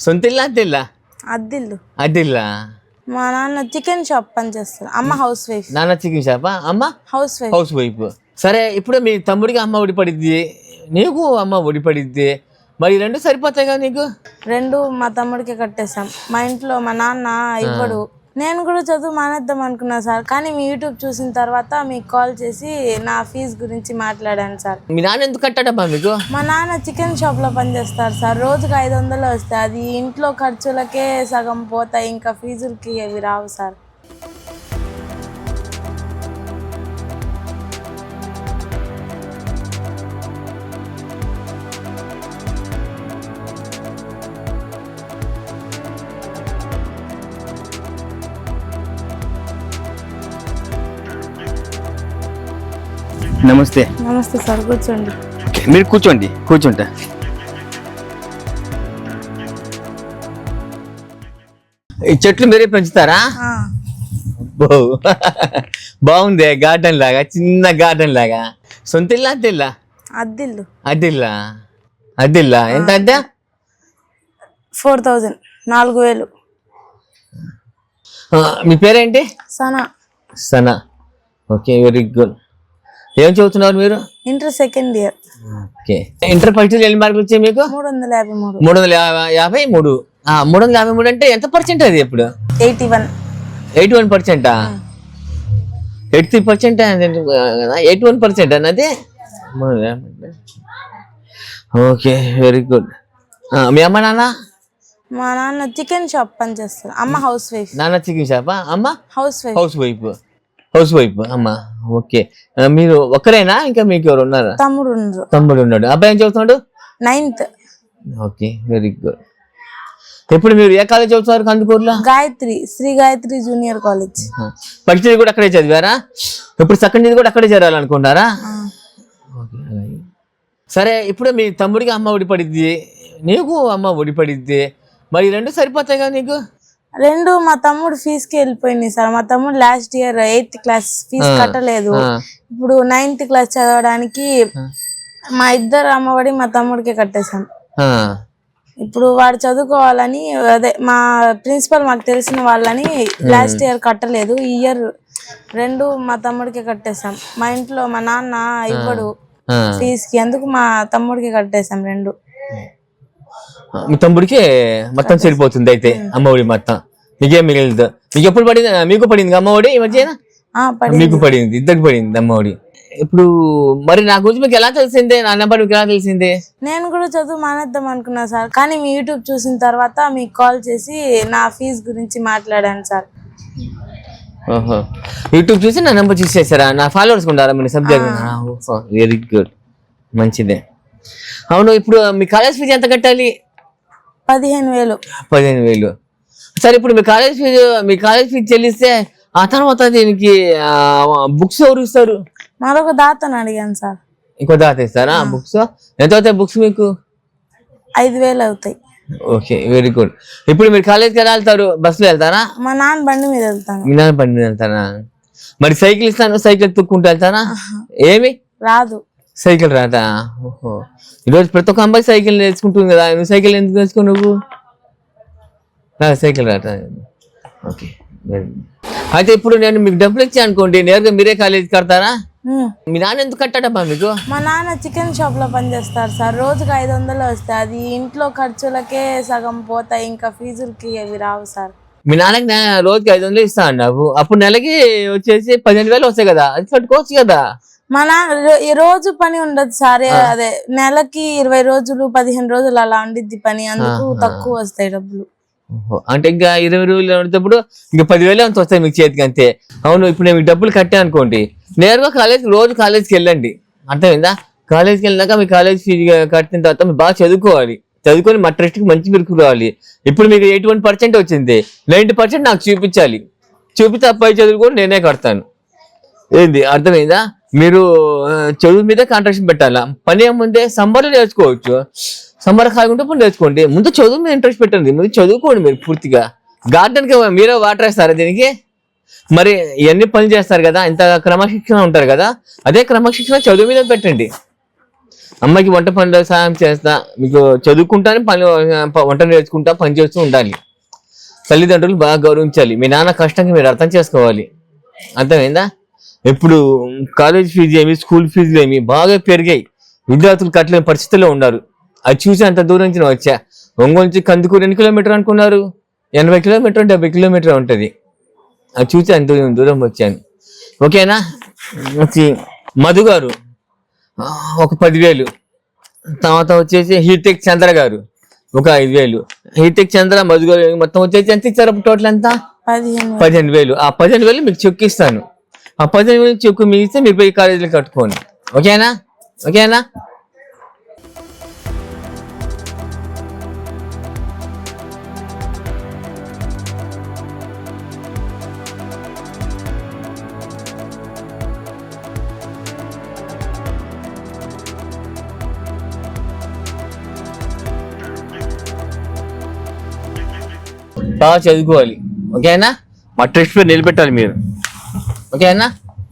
సొంత ఇల్లా అద్దెల్లా? అద్దిల్లు. అద్దెల్లా? మా నాన్న చికెన్ షాప్ పని చేస్తారు అమ్మ హౌస్ వైఫ్. నాన్న చికెన్ షాపా? అమ్మ? House wife. House wife. సరే ఇప్పుడు మీ తమ్ముడికి అమ్మ ఒడి పడిద్ది నీకు అమ్మ ఒడి పడిద్ది మరి రెండు సరిపోతాయి కదా నీకు? రెండు మా తమ్ముడికి కట్టేశాం. మా ఇంట్లో మా నాన్న ఇవ్వడు. నేను కూడా చదువు మానేద్దాం అనుకున్నా సార్. కానీ మీ యూట్యూబ్ చూసిన తర్వాత మీకు కాల్ చేసి నా ఫీజు గురించి మాట్లాడాను సార్. మీ నాన్న ఎందుకు కట్టాడమ్మా మీకు? మా నాన్న చికెన్ షాప్లో పనిచేస్తారు సార్. రోజుకి ఐదు వందలు వస్తాయి. అది ఇంట్లో ఖర్చులకే సగం పోతాయి. ఇంకా ఫీజులకి అవి రావు సార్. నమస్తే. నమస్తే సార్ కూర్చోండి. మీరు కూర్చోండి కూర్చుంటా ఈ చెట్లు మీరే పెంచుతారా. బాగుంది గార్డెన్ లాగా చిన్న గార్డెన్ లాగా. సొంత ఇల్లా అద్దెల్లా అద్దిల్లు అద్దెల్లా అద్దెల్లా ఎంత అద్దె? ఫోర్ థౌజండ్ నాలుగు వేలు. మీ పేరేంటి? Sana. Sana. Okay very good. ఏం చదువుతున్నారు మీరు? Inter second year okay. Inter పరీక్షలు ఎన్ని మార్కులు వచ్చాయి మీకు? మూడు వందల యాభై మూడు. మూడు వందల యాభై- మూడు. మూడు వందల యాభై మూడు అంటే ఎంత పర్సెంట్ అది ఇప్పుడు? Eighty one. Eighty one పర్సెంటా? Eighty three percent eighty one percent అన్నది? Okay very good. మీ అమ్మ నాన్న? మా నాన్న చికెన్ షాప్ పని చేస్తారు అమ్మ హౌస్ వైఫ్. నాన్న చికెన్ షాపా? అమ్మ? House wife. House wife. House wife? అమ్మ ఓకే. మీరు ఒక్కరేనా? ఇంకా మీకు ఎవరు ఉన్నారా? తమ్ముడు ఉన్నారు తమ్ముడు ఉన్నాడు. అబ్బాయి ఏం చదువుతున్నాడు? Ninth okay very good. ఇప్పుడు మీరు ఏ కాలేజ్ చదువుతున్నారు కందుకూరులో? Gayatri Sri Gayatri junior college. పరీక్షలు కూడా అక్కడే చదివారా? ఇప్పుడు సెకండ్ ఇయర్ కూడా అక్కడే అలాగే. సరే ఇప్పుడు మీ తమ్ముడికి అమ్మ ఒడి పడిద్ది నీకు అమ్మ ఒడి పడిద్ది మరి రెండు సరిపోతాయి కదా నీకు? రెండు మా తమ్ముడు ఫీజుకి వెళ్ళిపోయింది సార్. మా తమ్ముడు last year eighth class fee కట్టలేదు. ఇప్పుడు నైన్త్ క్లాస్ చదవడానికి మా ఇద్దరు అమ్మఒడి మా తమ్ముడికి కట్టేశాం. ఇప్పుడు వాడు చదువుకోవాలని అదే మా ప్రిన్సిపల్ మాకు తెలిసిన వాళ్ళని లాస్ట్ ఇయర్ కట్టలేదు. ఈ ఇయర్ రెండు మా తమ్ముడికి కట్టేశాం. మా ఇంట్లో మా నాన్న ఇవ్వడు. ఫీజుకి ఎందుకు మా తమ్ముడికి కట్టేశాం రెండు. మీ తమ్ముడికి మొత్తం సరిపోతుంది అయితే అమ్మ ఒడి మొత్తం మీకేం మిగిలింది మీకు ఎప్పుడు పడింది మీకు పడింది అమ్మ ఒడి ఈ మధ్యన మీకు పడింది ఇద్దరికి పడింది అమ్మ ఒడి ఇప్పుడు మరి నా గురించి మీకు ఎలా తెలిసిందే నా నెంబర్ మీకు ఎలా తెలిసిందే నేను కూడా చదువు మానేద్దాం అనుకున్నా సార్. కానీ మీ యూట్యూబ్ చూసిన తర్వాత మీకు కాల్ చేసి నా ఫీజు గురించి మాట్లాడాను సార్. ఓహో యూట్యూబ్ చూసి నా నెంబర్ చూసి చేశారా? నా ఫాలోవర్స్ ఉండారా మీ సబ్జెక్ట్ వెరీ గుడ్. మంచిదే. అవును ఇప్పుడు మీ కాలేజ్ ఫీజు ఎంత కట్టాలి? పదిహేను వేలు. పదిహేను వేలు. సరే ఇప్పుడు మీ కాలేజ్ ఫీజు మీ కాలేజ్ ఫీజు చెల్లిస్తే ఆ తర్వాత దీనికి బుక్స్ ఎవరు ఇస్తారు? మరొక దాతను అడిగాను సార్. ఇంకో దాత ఇస్తారా? బుక్స్? ఎంత అవుతాయి బుక్స్ మీకు? ఐదు వేలు అవుతాయి. Okay very good. ఇప్పుడు మీరు కాలేజ్కి ఎలా వెళ్తారు? బస్సులో వెళ్తారా? మా నాన్న బండి మీద వెళ్తాను. మీ నాన్న బండి మీద వెళ్తారా? మరి సైకిల్ ఇస్తాను సైకిల్ తొక్కుంటూ వెళ్తారా? ఏమి? రాదు. సైకిల్ రాదా? ఓహో. ఈరోజు ప్రతి ఒక్క అమ్మాయి సైకిల్ నేర్చుకుంటుంది కదా నువ్వు సైకిల్ ఎందుకు నేర్చుకో నువ్వు? సైకిల్ రాదా? ఓకే. అయితే ఇప్పుడు నేను మీకు డబ్బులు ఇచ్చి అనుకోండి నేరుగా మీరే కాలేజీ కడతారా. మీ నాన్న ఎందుకు కట్టాడమ్మా మీకు? మా నాన్న చికెన్ షాప్లో పనిచేస్తారు సార్. రోజుకి ఐదు వందలు వస్తాయి అది ఇంట్లో ఖర్చులకే సగం పోతాయి ఇంకా ఫీజులకి అవి రావు సార్. మీ నాన్నకి రోజుకి ఐదు వందలు ఇస్తా అన్నావు. అప్పుడు నెలకి వచ్చేసి పదిహేను వేలు వస్తాయి కదా అది కట్టుకోవచ్చు కదా. మా నాన్న రో- ఈ రోజు పని ఉండదు సార్. అదే నెలకి ఇరవై రోజులు పదిహేను రోజులు అలా ఉండిద్ది పని. అందుకు తక్కువ వస్తాయి డబ్బులు. అంటే ఇంకా ఇరవై రోజులు ఉన్నప్పుడు ఇంకా పదివేలు అంత వస్తాయి మీకు చేతికి అంతే. అవును ఇప్పుడు నేను డబ్బులు కట్టా అనుకోండి. నేరుగా కాలేజ్ రోజు కాలేజ్కి వెళ్ళండి. అర్థమైందా? కాలేజ్కి వెళ్ళినాక మీ కాలేజ్ ఫీజు కట్టిన తర్వాత మీరు బాగా చదువుకోవాలి. చదువుకొని మా ట్రస్ట్కి మంచి మెరుకు రావాలి. ఇప్పుడు మీకు ఎయిటీ వన్ పర్సెంట్ వచ్చింది? నైంటీ పర్సెంట్ నాకు చూపించాలి. చూపితే పై చదువు కూడా నేనే కడతాను. ఏంది? అర్థమైందా? మీరు చదువు మీద కాంట్రాక్షన్ పెట్టాలా? పని ఏముందే సమ్మర్లో నేర్చుకోవచ్చు. సమ్మర్ కాకుండా పని నేర్చుకోండి. ముందు చదువు మీద ఇంట్రెస్ట్ పెట్టండి. ముందు చదువుకోండి మీరు పూర్తిగా. గార్డెన్కి మీరే వాటర్ వేస్తారా దీనికి. మరి ఇవన్నీ పనులు చేస్తారు కదా ఇంత క్రమశిక్షణ ఉంటారు కదా అదే క్రమశిక్షణ చదువు మీద పెట్టండి. అమ్మాయికి వంట పనులు సహాయం చేస్తా మీకు చదువుకుంటానే పని వంట నేర్చుకుంటా పని చేస్తూ ఉండాలి. తల్లిదండ్రులు బాగా గౌరవించాలి. మీ నాన్న కష్టంగా మీరు అర్థం చేసుకోవాలి. అర్థమైందా? ఇప్పుడు కాలేజ్ ఫీజు ఏమి స్కూల్ ఫీజులు ఏమి బాగా పెరిగాయి. విద్యార్థులు కట్టలేని పరిస్థితుల్లో ఉన్నారు. అది చూసి అంత దూరం నుంచి వచ్చా. ఒంగోలు నుంచి కందుకూరు ఎన్ని కిలోమీటర్ అనుకున్నారు? ఎనభై కిలోమీటర్ డెబ్బై కిలోమీటర్ ఉంటుంది. అది చూసి అంత దూరం దూరం వచ్చాను. ఓకేనా? వచ్చి మధు గారు ఒక పదివేలు. తర్వాత వచ్చేసి హీటెక్ చంద్ర గారు ఒక ఐదు వేలు హీటెక్ చంద్ర మధు గారు మొత్తం వచ్చేసి ఎంత ఇచ్చారు టోటల్ ఎంత పదిహేను వేలు. ఆ పదిహేను వేలు మీకు చెక్ ఇస్తాను. ఆ పదిహేను వేలు చెక్ మీకు మీరు పోయి కాలేజీలో కట్టుకోండి. ఓకేనా? ఓకేనా? బాగా చదువుకోవాలి. ఓకేనా? మా ట్రస్ట్ పేరు నిలబెట్టాలి మీరు. ఓకేనా